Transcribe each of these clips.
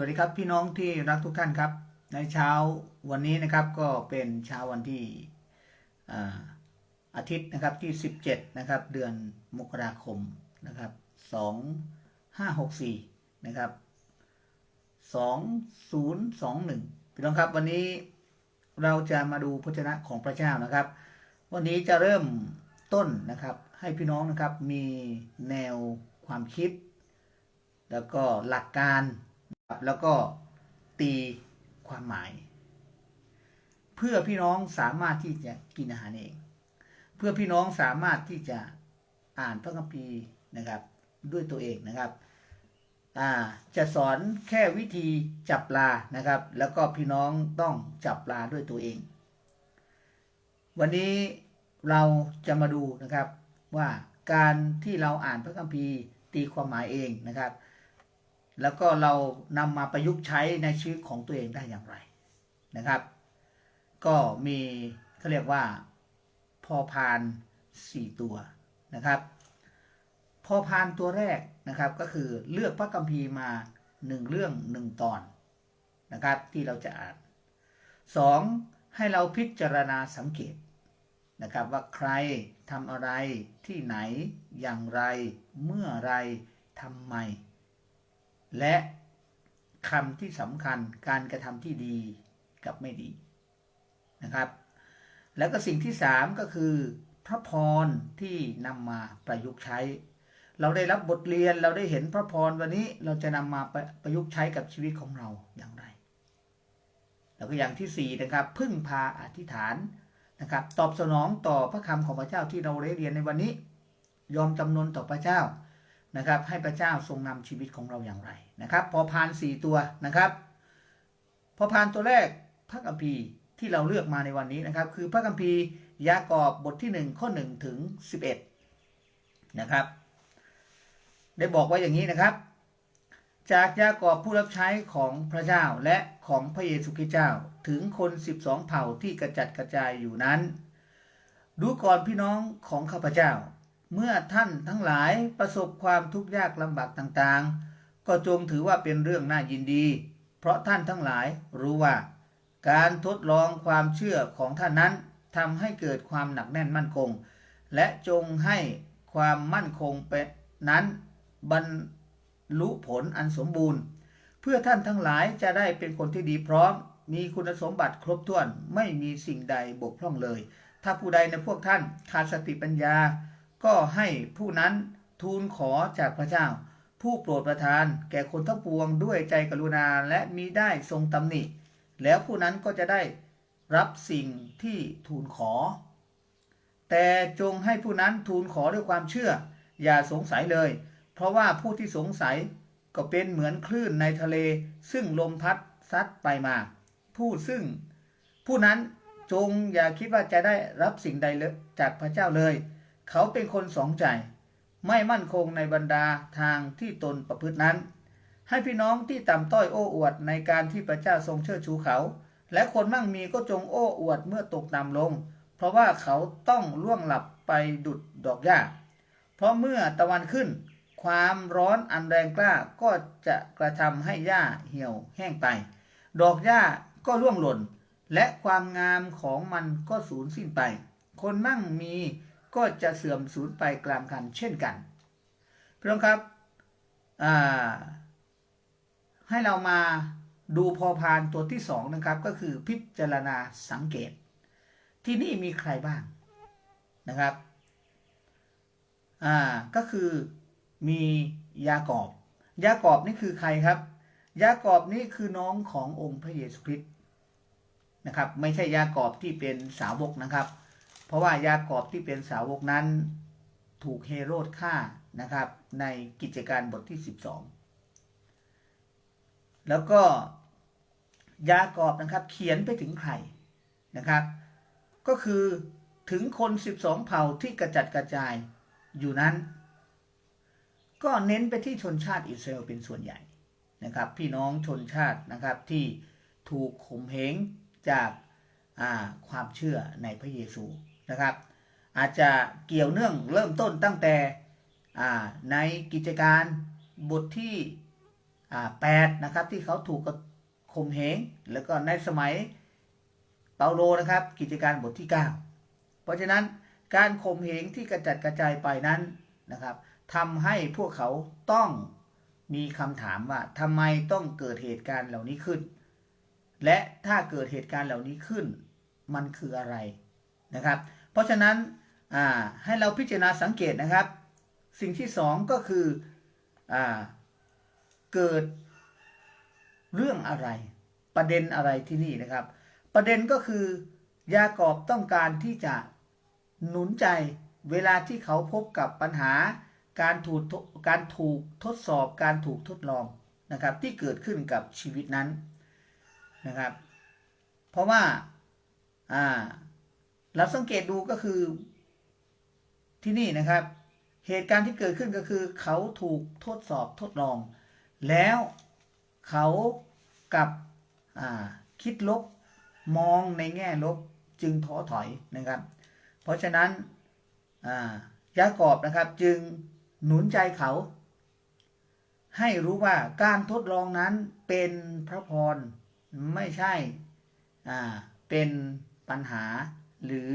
วัสดีครับพี่น้องที่รักทุกท่านครับ ในเช้าวันนี้นะครับก็เป็นเช้าวันที่อาทิตย์นะครับที่ 17 นะครับ เดือนมกราคมนะครับ 2564 นะครับ 2021 พี่น้องครับวันนี้เราจะมาดูพระชนะของพระเจ้านะครับ วันนี้จะเริ่มต้นนะครับให้พี่น้องนะครับมีแนวความคิด แล้วก็หลักการ แล้วก็ตีความหมาย เพื่อพี่น้องสามารถที่จะกินอาหารเอง เพื่อพี่น้องสามารถที่จะอ่านพระคัมภีร์นะครับ ด้วยตัวเองนะครับจะสอนแค่วิธีจับปลานะครับ แล้วก็พี่น้องต้องจับปลาด้วยตัวเอง วันนี้เราจะมาดูนะครับว่าการที่เราอ่านพระคัมภีร์ตีความหมายเองนะครับ แล้วก็เรานำมาประยุกต์ใช้ในชีวิตของตัวเองได้อย่างไรนะครับ ก็มีเขาเรียกว่าพอพานสี่ตัวนะครับพอพานตัวแรกนะครับก็คือเลือกพระคัมภีร์มาหนึ่งเรื่องหนึ่งตอนนะครับที่เราจะอ่านสองให้เราพิจารณาสังเกตนะครับว่าใครทำอะไรที่ไหนอย่างไร เมื่อไรทำไม และคำที่สำคัญการกระทำที่ดีกับไม่ดีนะครับ แล้วก็สิ่งที่สามก็คือพระพรที่นำมาประยุกต์ใช้ เราได้รับบทเรียนเราได้เห็นพระพรวันนี้เราจะนำมาประประยุกต์ใช้กับชีวิตของเราอย่างไร แล้วก็อย่างที่สี่นะครับ พึ่งพาอธิษฐานนะครับ ตอบสนองต่อพระคำของพระเจ้าที่เราได้เรียนในวันนี้ ยอมจำนนต่อพระเจ้า นะครับ ให้พระเจ้าทรงนำชีวิตของเราอย่างไรนะครับ พอพานสี่ตัวนะครับ พอพานตัวแรกพระคัมภีร์ที่เราเลือกมาในวันนี้นะครับ คือพระคัมภีร์ยากอบบทที่ 1 ข้อ1ถึง11นะครับ ได้บอกไว้อย่างนี้นะครับ จากยากอบผู้รับใช้ของพระเจ้าและของพระเยซูคริสต์เจ้าถึงคน 12 เผ่าที่กระจัดกระจายอยู่นั้น ดูก่อนพี่น้องของข้าพเจ้า เมื่อท่านทั้งหลายประสบความทุกข์ยากลำบากต่างๆ ก็จงถือว่าเป็นเรื่องน่ายินดี เพราะท่านทั้งหลายรู้ว่า การทดลองความเชื่อของท่านนั้นทำให้เกิดความหนักแน่นมั่นคง และจงให้ความมั่นคงเป็นนั้นบรรลุผลอันสมบูรณ์ เพื่อท่านทั้งหลายจะได้เป็นคนที่ดีพร้อม มีคุณสมบัติครบถ้วนไม่มีสิ่งใดบกพร่องเลย ถ้าผู้ใดในพวกท่านขาดสติปัญญา ก็ให้ผู้นั้นทูลขอจากพระเจ้า ผู้โปรดประทาน แก่คนทั้งปวงด้วยใจกรุณาและมีได้ทรงตำหนิ แล้วผู้นั้นก็จะได้รับสิ่งที่ทูลขอ แต่จงให้ผู้นั้นทูลขอด้วยความเชื่อ อย่าสงสัยเลย เพราะว่าผู้ที่สงสัยก็เป็นเหมือนคลื่นในทะเล ซึ่งลมพัดซัดไปมา ผู้ซึ่ง ผู้นั้นจงอย่าคิดว่าจะได้รับสิ่งใดเลยจากพระเจ้าเลย เขาเป็นคนสองใจ ไม่มั่นคงในบรรดาทางที่ตนประพฤตินั้น ให้พี่น้องที่ต่ำต้อยโอ้อวดในการที่พระเจ้าทรงเชิดชูเขา และคนมั่งมีก็จงโอ้อวดเมื่อตกต่ำลง เพราะว่าเขาต้องล่วงหลับไปดุดดอกหญ้า เพราะเมื่อตะวันขึ้น ความร้อนอันแรงกล้าก็จะกระทำให้หญ้าเหี่ยวแห้งไป ดอกหญ้าก็ร่วงหล่น และความงามของมันก็สูญสิ้นไป คนมั่งมี ก็จะเสื่อมสูญไปกลางคันเช่นกันพี่น้องครับให้เรามาดูพอพานตัวที่สองนะครับ ก็คือพิจารณาสังเกต ที่นี่มีใครบ้างนะครับอ่าก็คือมียากอบ ยากอบนี่คือใครครับ ยากอบนี่คือน้องขององค์พระเยซูคริสต์นะครับ ไม่ใช่ยากอบที่เป็นสาวกนะครับ เพราะว่ายากอบที่เป็นสาวกนั้น ถูกเฮโรดฆ่านะครับในกิจการบทที่ 12 แล้วก็ยากอบนะครับเขียนไปถึงใครนะครับ ก็คือถึงคน 12 เผ่าที่กระจัดกระจายอยู่นั้น ก็เน้นไปที่ชนชาติอิสราเอลเป็นส่วนใหญ่นะครับ พี่น้องชนชาตินะครับที่ถูกข่มเหงจากความเชื่อในพระเยซู นะครับ อาจจะเกี่ยวเนื่องเริ่มต้นตั้งแต่ในกิจการบทที่แปดนะครับที่เขาถูกข่มเหงแล้วก็ในสมัยเปาโลนะครับ กิจการบทที่ 9 เพราะฉะนั้นการข่มเหงที่กระจัดกระจายไปนั้นนะครับทำให้พวกเขาต้องมีคำถามว่าทำไมต้องเกิดเหตุการณ์เหล่านี้ขึ้น และถ้าเกิดเหตุการณ์เหล่านี้ขึ้น มันคืออะไรนะครับ เพราะฉะนั้นให้เราพิจารณาสังเกตนะครับ สิ่งที่สองก็คืออเกิดเรื่องอะไร ประเด็นอะไรที่นี่นะครับ ประเด็นก็คือยากอบต้องการที่จะหนุนใจเวลาที่เขาพบกับปัญหาการถูกการถูกทดสอบการถูกทดลองนะครับ ที่เกิดขึ้นกับชีวิตนั้นนะครับ เพราะว่าอ่า เราสังเกตดูก็คือที่นี่นะครับ เหตุการณ์ที่เกิดขึ้นก็คือ เขาถูกทดสอบทดลอง แล้วเขากับคิดลบมองในแง่ลบจึงท้อถอยนะครับ เพราะฉะนั้นยากอบนะครับจึงหนุนใจเขา ให้รู้ว่าการทดลองนั้นเป็นพระพรไม่ใช่เป็นปัญหา หรือ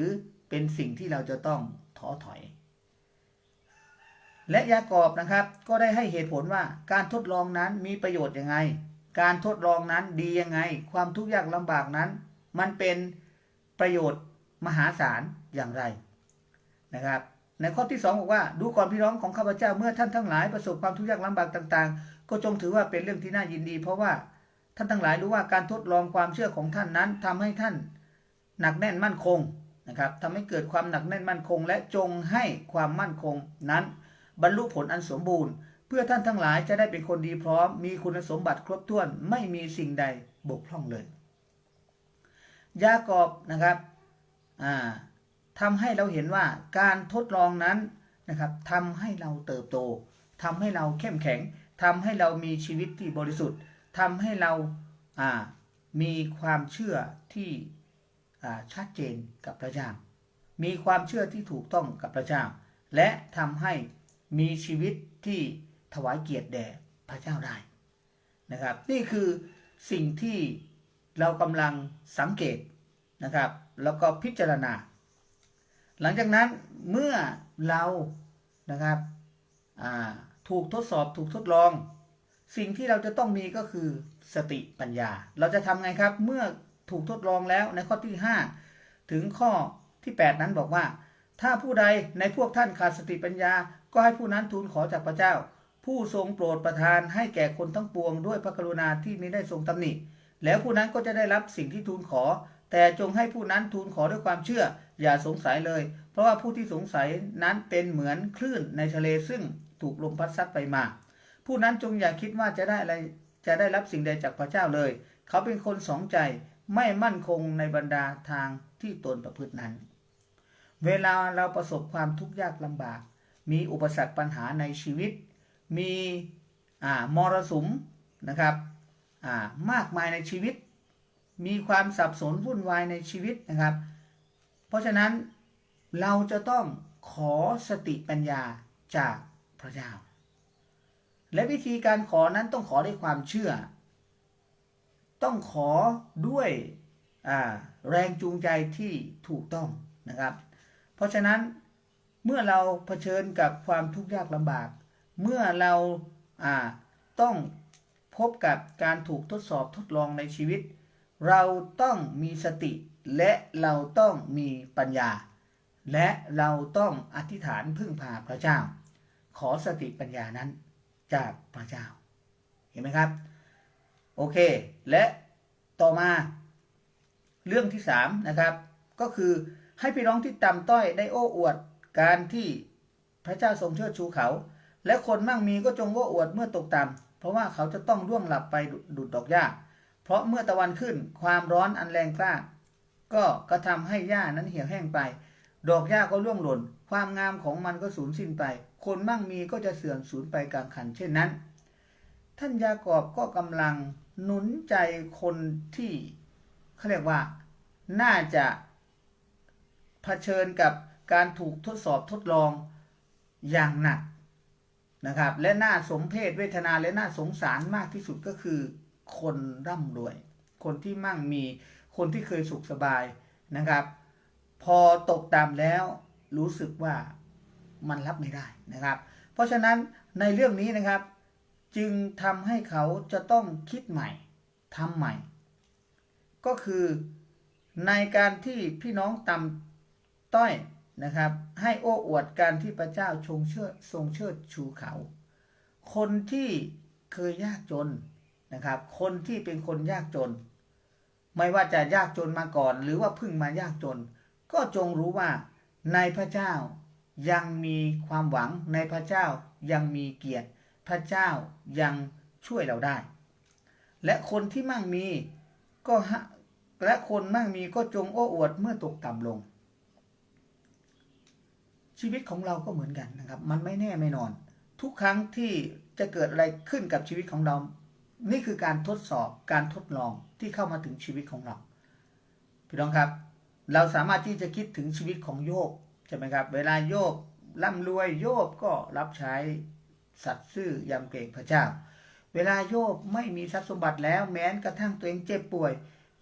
เป็นสิ่งที่เราจะต้องท้อถอย และยากอบนะครับ ก็ได้ให้เหตุผลว่าการทดลองนั้นมีประโยชน์ยังไง การทดลองนั้นดียังไง ความทุกข์ยากลำบากนั้น มันเป็นประโยชน์มหาศาลอย่างไรนะครับในข้อที่ 2 บอกว่า ดูก่อนพี่น้องของข้าพเจ้าเมื่อท่านทั้งหลายประสบความทุกข์ยากลำบากต่าง ๆ ก็จงถือว่าเป็นเรื่องที่น่ายินดี เพราะว่าท่านทั้งหลายรู้ว่าการทดลองความเชื่อของท่านนั้นทำให้ท่าน หนักแน่นมั่นคงนะครับทำให้เกิดความหนักแน่นมั่นคง และจงให้ความมั่นคงนั้น บรรลุผลอันสมบูรณ์ เพื่อท่านทั้งหลายจะได้เป็นคนดีพร้อม มีคุณสมบัติครบถ้วนไม่มีสิ่งใดบกพร่องเลย ยากอบนะครับทำให้เราเห็นว่าการทดลองนั้นนะครับทำให้เราเติบโตทำให้เราเข้มแข็งทำให้เรามีชีวิตที่บริสุทธิ์ทำให้เรามีความเชื่อที่ ชัดเจนกับพระเจ้า มีความเชื่อที่ถูกต้องกับพระเจ้า และทำให้มีชีวิตที่ถวายเกียรติแด่พระเจ้าได้นะครับ นี่คือสิ่งที่เรากำลังสังเกตนะครับ แล้วก็พิจารณา หลังจากนั้นเมื่อเรานะครับถูกทดสอบถูกทดลอง สิ่งที่เราจะต้องมีก็คือสติปัญญา เราจะทำไงครับเมื่อ ถูกทดลองแล้วในข้อที่ 5 ถึงข้อที่ 8 นั้นบอกว่า ถ้าผู้ใดในพวกท่านขาดสติปัญญา ก็ให้ผู้นั้นทูลขอจากพระเจ้า ผู้ทรงโปรดประทานให้แก่คนทั้งปวงด้วยพระกรุณาที่มิได้ทรงตำหนิ แล้วผู้นั้นก็จะได้รับสิ่งที่ทูลขอ แต่จงให้ผู้นั้นทูลขอด้วยความเชื่อ อย่าสงสัยเลย เพราะว่าผู้ที่สงสัยนั้นเป็นเหมือนคลื่นในทะเลซึ่งถูกลมพัดซัดไปมา ผู้นั้นจงอย่าคิดว่าจะได้อะไรจะได้รับสิ่งใดจากพระเจ้าเลย เขาเป็นคนสองใจ ไม่มั่นคงในบรรดาทางที่ตนประพฤตินั้น เวลาเราประสบความทุกข์ยากลำบาก มีอุปสรรคปัญหาในชีวิต มีมรสุมนะครับมากมายในชีวิต มีความสับสนวุ่นวายในชีวิตนะครับ เพราะฉะนั้นเราจะต้องขอสติปัญญาจากพระเจ้า และวิธีการขอนั้นต้องขอด้วยความเชื่อ ต้องขอด้วยแรงจูงใจที่ถูกต้องนะครับ เพราะฉะนั้นเมื่อเราเผชิญกับความทุกข์ยากลำบาก เมื่อเราต้องพบกับการถูกทดสอบทดลองในชีวิต เราต้องมีสติ และเราต้องมีปัญญา และเราต้องอธิษฐานพึ่งพาพระเจ้า ขอสติปัญญานั้นจากพระเจ้า เห็นไหมครับ โอเค และต่อมา เรื่องที่3นะครับก็คือให้พี่น้องที่ต่ำต้อยได้โอ้อวดการที่พระเจ้าทรงเชิดชูเขา และคนมั่งมีก็จงโอ้อวดเมื่อตกต่ำเพราะว่าเขาจะต้องร่วงหลับไปดุดดอกหญ้า เพราะเมื่อตะวันขึ้นความร้อนอันแรงกล้า ก็กระทำให้หญ้านั้นเหี่ยวแห้งไป ดอกหญ้าก็ร่วงหล่น ความงามของมันก็สูญสิ้นไป คนมั่งมีก็จะเสื่อมสูญไปกลางคันเช่นนั้น ท่านยากอบก็กำลัง หนุนใจคนที่เขาเรียกว่าน่าจะเผชิญกับการถูกทดสอบทดลองอย่างหนักนะครับ และน่าสมเพชเวทนาและน่าสงสารมากที่สุดก็คือ คนร่ำรวย คนที่มั่งมีคนที่เคยสุขสบายนะครับ พอตกต่ำแล้วรู้สึกว่ามันรับไม่ได้นะครับ เพราะฉะนั้นในเรื่องนี้นะครับ จึงทำให้เขาจะต้องคิดใหม่ทำใหม่ ก็คือในการที่พี่น้องต่ำต้อยนะครับ ให้โอ้อวดการที่พระเจ้าชงเชิดทรงเชิดชูเขา คนที่เคยยากจนนะครับ คนที่เป็นคนยากจน ไม่ว่าจะยากจนมาก่อน หรือว่าเพิ่งมายากจน ก็จงรู้ว่าในพระเจ้ายังมีความหวังในพระเจ้ายังมีเกียรติ พระเจ้ายังช่วยเราได้ และคนที่มั่งมีก็และคนมั่งมีก็จงโอ้อวดเมื่อตกต่ำลง ชีวิตของเราก็เหมือนกันนะครับ มันไม่แน่ไม่นอน ทุกครั้งที่จะเกิดอะไรขึ้นกับชีวิตของเรา นี่คือการทดสอบการทดลองที่เข้ามาถึงชีวิตของเราพี่น้องครับ เราสามารถที่จะคิดถึงชีวิตของโยบใช่ไหมครับ เวลาโยบร่ำรวยโยบก็รับใช้ สัตย์ซื่อยำเกรงพระเจ้า เวลาโยบไม่มีทรัพย์สมบัติแล้วแม้กระทั่งตัวเองเจ็บป่วย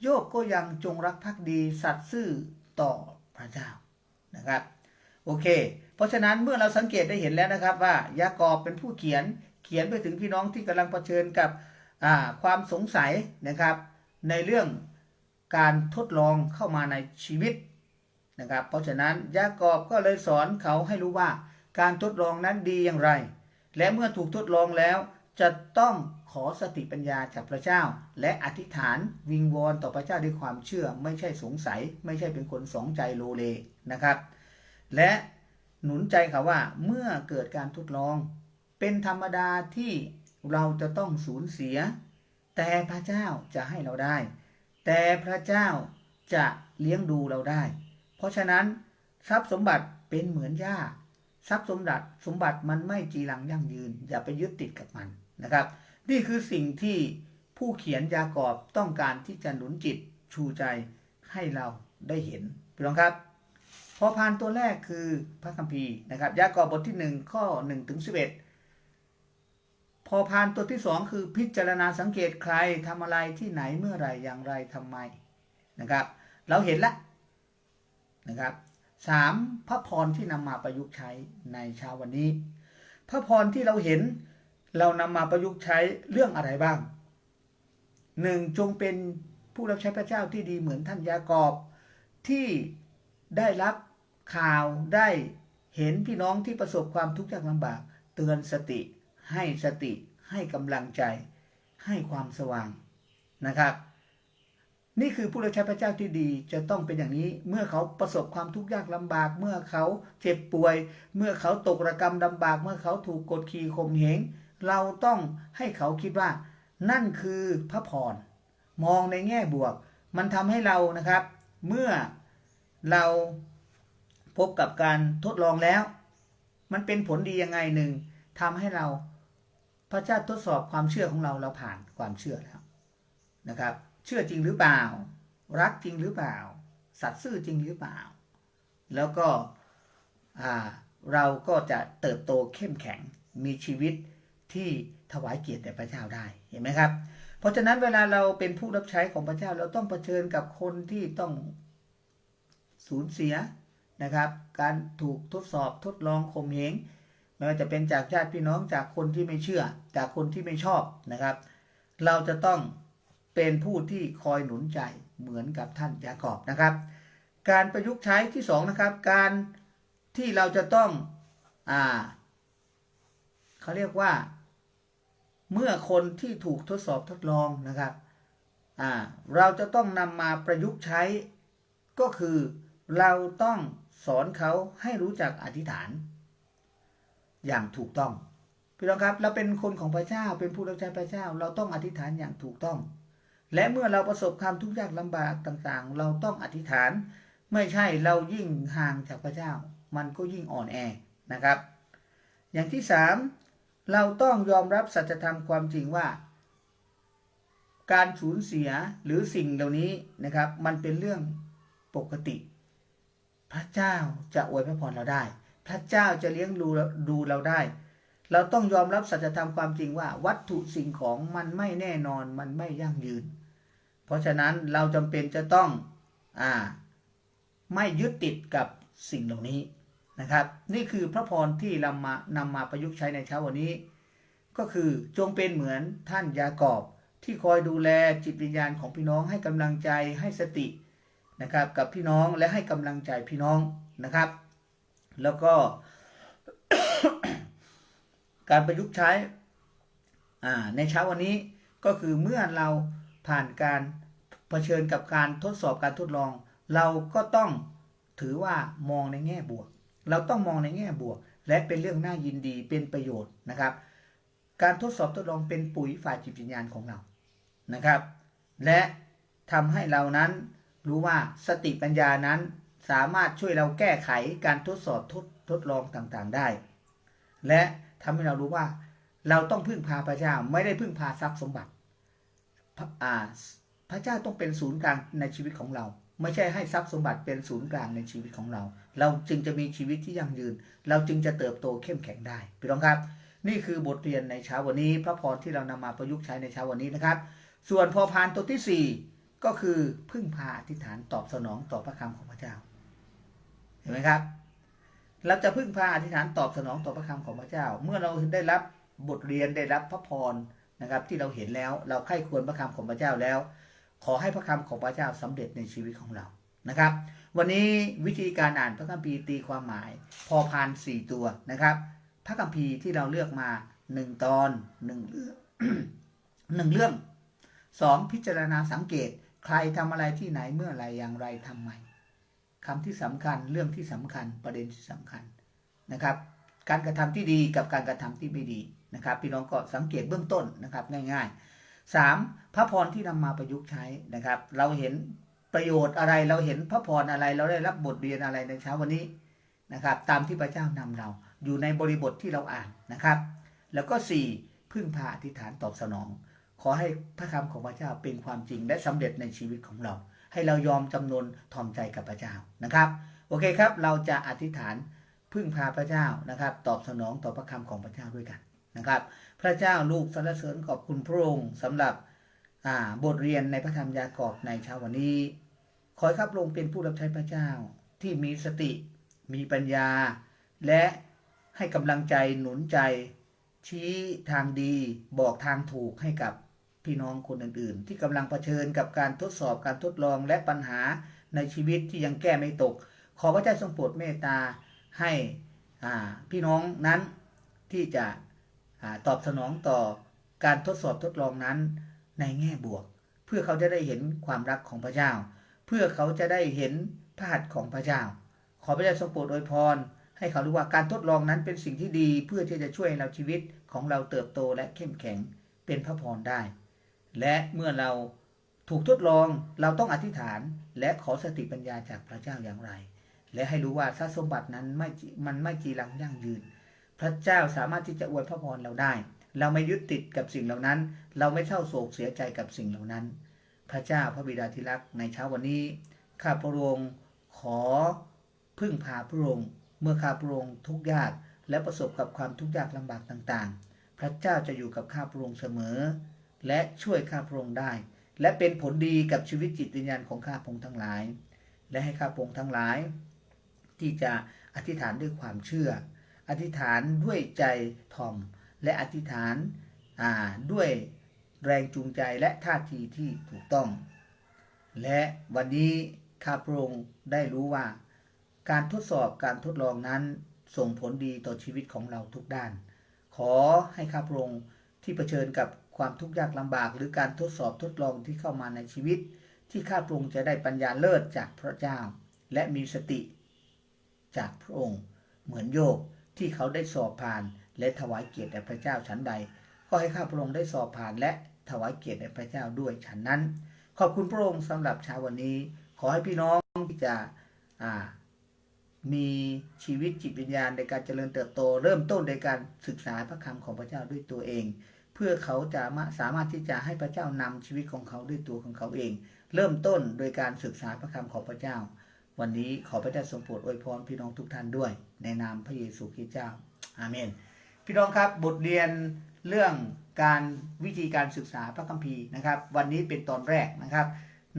โยบก็ยังจงรักภักดีสัตย์ซื่อต่อพระเจ้านะครับโอเค เพราะฉะนั้นเมื่อเราสังเกตได้เห็นแล้วนะครับว่ายากอบเป็นผู้เขียนเขียนไปถึงพี่น้องที่กำลังเผชิญกับความสงสัยนะครับ ในเรื่องการทดลองเข้ามาในชีวิตนะครับ เพราะฉะนั้นยากอบก็เลยสอนเขาให้รู้ว่าการทดลองนั้นดีอย่างไร และเมื่อถูกทดลองแล้ว จะต้องขอสติปัญญาจากพระเจ้า และอธิษฐานวิงวอนต่อพระเจ้าด้วยความเชื่อไม่ใช่สงสัย ไม่ใช่เป็นคนสองใจโลเลนะครับ และหนุนใจเขาว่าเมื่อเกิดการทดลอง เป็นธรรมดาที่เราจะต้องสูญเสีย แต่พระเจ้าจะให้เราได้ แต่พระเจ้าจะเลี้ยงดูเราได้ เพราะฉะนั้นทรัพย์สมบัติเป็นเหมือนหญ้า ทรัพย์สมบัติสมบัติมันไม่จีรังยั่งยืน อย่าไปยึดติดกับมันนะครับ นี่คือสิ่งที่ผู้เขียนยากอบต้องการที่จะหนุนจิตชูใจให้เราได้เห็นพี่น้องครับพอพานตัวแรกคือพระคัมภีร์นะครับ ยากอบบทที่ 1 ข้อ1ถึง11 พอพานตัวที่ 2 คือพิจารณาสังเกตใครทำอะไรที่ไหนเมื่อไรอย่างไรทำไมนะครับ เราเห็นแล้วนะครับ สามพระพรที่นำมาประยุกต์ใช้ในเช้าวันนี้ พระพรที่เราเห็นเรานำมาประยุกต์ใช้เรื่องอะไรบ้างหนึ่งจงเป็นผู้รับใช้พระเจ้าที่ดีเหมือนท่านยากอบที่ได้รับข่าวได้เห็นพี่น้องที่ประสบความทุกข์ยากลำบาก เตือนสติ ให้สติ ให้กำลังใจ ให้ความสว่างนะครับ นี่คือผู้รับใช้พระเจ้าที่ดีจะต้องเป็นอย่างนี้ เมื่อเขาประสบความทุกข์ยากลำบาก เมื่อเขาเจ็บป่วย เมื่อเขาตกระกรรมลำบาก เมื่อเขาถูกกดขี่ข่มเหงเราต้องให้เขาคิดว่า นั่นคือพระพรมองในแง่บวก มันทำให้เรานะครับ เมื่อเราพบกับการทดลองแล้ว มันเป็นผลดียังไงหนึ่งทำให้เราพระเจ้าทดสอบความเชื่อของเราเราผ่านความเชื่อแล้วนะครับ เชื่อจริงหรือเปล่า รักจริงหรือเปล่า สัตย์ซื่อจริงหรือเปล่า แล้วก็เราก็จะเติบโตเข้มแข็งมีชีวิตที่ถวายเกียรติแด่พระเจ้าได้เห็นไหมครับ เพราะฉะนั้นเวลาเราเป็นผู้รับใช้ของพระเจ้าเราต้องเผชิญกับคนที่ต้องสูญเสียนะครับ การถูกทดสอบทดลองข่มเหงไม่ว่าจะเป็นจากญาติพี่น้องจากคนที่ไม่เชื่อ จากคนที่ไม่ชอบนะครับ เราจะต้อง เป็นผู้ที่คอยหนุนใจเหมือนกับท่านยากอบนะครับ การประยุกต์ใช้ที่สองนะครับการที่เราจะต้องอ่าเขาเรียกว่า เมื่อคนที่ถูกทดสอบทดลองนะครับอ่าเราจะต้องนำมาประยุกต์ใช้ก็คือเราต้องสอนเขาให้รู้จักอธิษฐาน อย่างถูกต้องพี่น้องครับ เราเป็นคนของพระเจ้าเป็นผู้รับใช้พระเจ้า เราต้องอธิษฐานอย่างถูกต้อง และเมื่อเราประสบความทุกข์ยากลำบากต่างๆ เราต้องอธิษฐาน ไม่ใช่เรายิ่งห่างจากพระเจ้า มันก็ยิ่งอ่อนแอนะครับ อย่างที่สามเราต้องยอมรับสัจธรรมความจริงว่า การสูญเสียหรือสิ่งเหล่านี้นะครับ มันเป็นเรื่องปกติ พระเจ้าจะอวยพระพรเราได้ พระเจ้าจะเลี้ยงดูดูเราได้ เราต้องยอมรับสัจธรรมความจริงว่า วัตถุสิ่งของมันไม่แน่นอนมันไม่ยั่งยืน ราะฉะนั้นเราจำเป็นจะต้องอ่าไม่ยึดติดกับสิ่งเหล่านี้นะครับ นี่คือพระพรที่เรามานำมาประยุกต์ใช้ในเช้าวันนี้ ก็คือจงเป็นเหมือนท่านยากอบที่คอยดูแลจิตวิญญาณของพี่น้องให้กำลังใจให้สตินะครับกับพี่น้องและให้กำลังใจพี่น้องนะครับ แล้วก็ การประยุกต์ใช้ในเช้าวันนี้ก็คือเมื่อเรา ผ่านการเผชิญกับการทดสอบการทดลอง เราก็ต้องถือว่ามองในแง่บวก เราต้องมองในแง่บวก และเป็นเรื่องน่ายินดีเป็นประโยชน์นะครับ การทดสอบทดลองเป็นปุ๋ยฝ่ายจิตวิญญาณของเรานะครับ และทำให้เรานั้นรู้ว่าสติปัญญานั้นสามารถช่วยเราแก้ไขการทดสอบทดทดลองต่างๆได้ และทำให้เรารู้ว่า เราต้องพึ่งพาพระเจ้าไม่ได้พึ่งพาทรัพย์สมบัติ พระเจ้าต้องเป็นศูนย์กลางในชีวิตของเรา ไม่ใช่ให้ทรัพย์สมบัติเป็นศูนย์กลางในชีวิตของเรา เราจึงจะมีชีวิตที่ยั่งยืน เราจึงจะเติบโตเข้มแข็งได้พี่น้องครับ นี่คือบทเรียนในเช้าวันนี้ พระพรที่เรานำมาประยุกต์ใช้ในเช้าวันนี้นะครับ ส่วนพอพานตัวที่ 4 ก็คือพึ่งพาอธิษฐานตอบสนองต่อพระคำของพระเจ้า เห็นไหมครับ เราจะพึ่งพาอธิษฐานตอบสนองต่อพระคำของพระเจ้า เมื่อเราได้รับบทเรียนได้รับพระพร นะครับที่เราเห็นแล้วเราใคร่ควรพระคำของพระเจ้าแล้ว ขอให้พระคำของพระเจ้าสำเร็จในชีวิตของเรานะครับ วันนี้วิธีการอ่านพระคัมภีร์ตีความหมาย พอพานสี่ตัวนะครับ พระคัมภีร์ที่เราเลือกมาหนึ่งตอนหนึ่งเรื่องหนึ่งเรื่องสองพิจารณาสังเกต ใครทำอะไรที่ไหนเมื่อไรอย่างไรทำไมคำที่สำคัญเรื่องที่สำคัญประเด็นที่สำคัญนะครับ การกระทำที่ดีกับการกระทำที่ไม่ดี นะครับ พี่น้องก็สังเกตเบื้องต้นนะครับง่ายๆสามพระพรที่นำมาประยุกต์ใช้นะครับ เราเห็นประโยชน์อะไรเราเห็นพระพรอะไรเราได้รับบทเรียนอะไรในเช้าวันนี้นะครับ ตามที่พระเจ้านำเราอยู่ในบริบทที่เราอ่านนะครับ แล้วก็ 4. พึ่งพาอธิษฐานตอบสนอง ขอให้พระคำของพระเจ้าเป็นความจริงและสำเร็จในชีวิตของเรา ให้เรายอมจำนนทอมใจกับพระเจ้านะครับ โอเคครับ เราจะอธิษฐานพึ่งพาพระเจ้านะครับ ตอบสนองต่อพระคำของพระเจ้าด้วยกัน นะครับ พระเจ้าลูกสรรเสริญขอบคุณพระองค์สำหรับบทเรียนในพระธรรมยากอบในเช้าวันนี้ ขอให้ข้าพระองค์เป็นผู้รับใช้พระเจ้าที่มีสติ มีปัญญา และให้กำลังใจหนุนใจ ชี้ทางดี บอกทางถูกให้กับพี่น้องคนอื่นๆ ที่กำลังเผชิญกับการทดสอบการทดลองและปัญหาในชีวิตที่ยังแก้ไม่ตก ขอพระเจ้าทรงโปรดเมตตาให้พี่น้องนั้นที่จะ ตอบสนองต่อการทดสอบทดลองนั้นในแง่บวก เพื่อเขาจะได้เห็นความรักของพระเจ้า เพื่อเขาจะได้เห็นพระหัตถ์ของพระเจ้า ขอพระเจ้าทรงโปรดอวยพร ให้เขารู้ว่าการทดลองนั้นเป็นสิ่งที่ดี เพื่อที่จะช่วยให้เราชีวิตของเราเติบโตและเข้มแข็งเป็นพระพรได้ และเมื่อเราถูกทดลองเราต้องอธิษฐานและขอสติปัญญาจากพระเจ้าอย่างไร และให้รู้ว่าทรัพย์สมบัตินั้นไม่มันไม่จีรังยั่งยืน พระเจ้าสามารถที่จะอวยพระพรเราได้ เราไม่ยึดติดกับสิ่งเหล่านั้น เราไม่เศร้าโศกเสียใจกับสิ่งเหล่านั้น พระเจ้าพระบิดาที่รักในเช้าวันนี้ข้าพระองค์ขอพึ่งพาพระองค์เมื่อข้าพระองค์ทุกข์ยากและประสบกับความทุกข์ยากลำบากต่างๆ พระเจ้าจะอยู่กับข้าพระองค์เสมอ และช่วยข้าพระองค์ได้ และเป็นผลดีกับชีวิตจิตวิญญาณของข้าพระองค์ทั้งหลาย และให้ข้าพระองค์ทั้งหลาย ที่จะอธิษฐานด้วยความเชื่อ อธิษฐานด้วยใจทอม และอธิษฐานาด้วยแรงจูงใจและท่าทีที่ถูกต้อง และวันนี้ข้าพระองค์ได้รู้ว่า การทดสอบการทดลองนั้นส่งผลดีต่อชีวิตของเราทุกด้าน ขอให้ข้าพระองค์ที่เผชิญกับความทุกข์ยากลำบาก หรือการทดสอบทดลองที่เข้ามาในชีวิต ที่ข้าพระองค์จะได้ปัญญาเลิศจากพระเจ้า และมีสติจากพระองค์เหมือนโยบ ที่เขาได้สอบผ่าน และถวายเกียรติแด่พระเจ้าชั้นใด ก็ให้ข้าพระองค์ได้สอบผ่านและถวายเกียรติแด่พระเจ้าด้วยฉันนั้น ขอบคุณพระองค์สำหรับเช้าวันนี้ ขอให้พี่น้องที่จะมีชีวิตจิตวิญญาณในการเจริญเติบโต เริ่มต้นในการศึกษาพระคำของพระเจ้าด้วยตัวเอง เพื่อเขาจะมาสามารถที่จะให้พระเจ้านำชีวิตของเขาด้วยตัวของเขาเอง เริ่มต้นโดยการศึกษาพระคำของพระเจ้า วันนี้ขอพระเจ้าทรงโปรดอวยพรพี่น้องทุกท่านด้วย ในนามพระเยซูคริสต์เจ้า อาเมน พี่น้องครับบทเรียนเรื่องการวิธีการศึกษาพระคัมภีร์นะครับ วันนี้เป็นตอนแรกนะครับ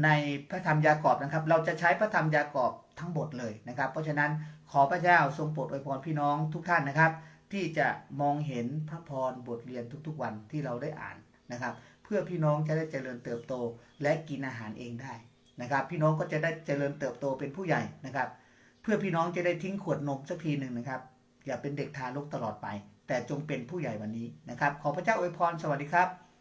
ในพระธรรมยากอบนะครับ เราจะใช้พระธรรมยากอบทั้งบทเลยนะครับ เพราะฉะนั้นขอพระเจ้าทรงโปรดอวยพรพี่น้องทุกท่านนะครับ ที่จะมองเห็นพระพรบทเรียนทุกๆวันที่เราได้อ่านนะครับ เพื่อพี่น้องจะได้เจริญเติบโตและกินอาหารเองได้ นะครับ พี่น้องก็จะได้เจริญเติบโตเป็นผู้ใหญ่นะครับ เพื่อพี่น้องจะได้ทิ้งขวดนมสักทีหนึ่งนะครับ อย่าเป็นเด็กทารกตลอดไป แต่จงเป็นผู้ใหญ่วันนี้นะครับ ขอพระเจ้าอวยพรสวัสดีครับ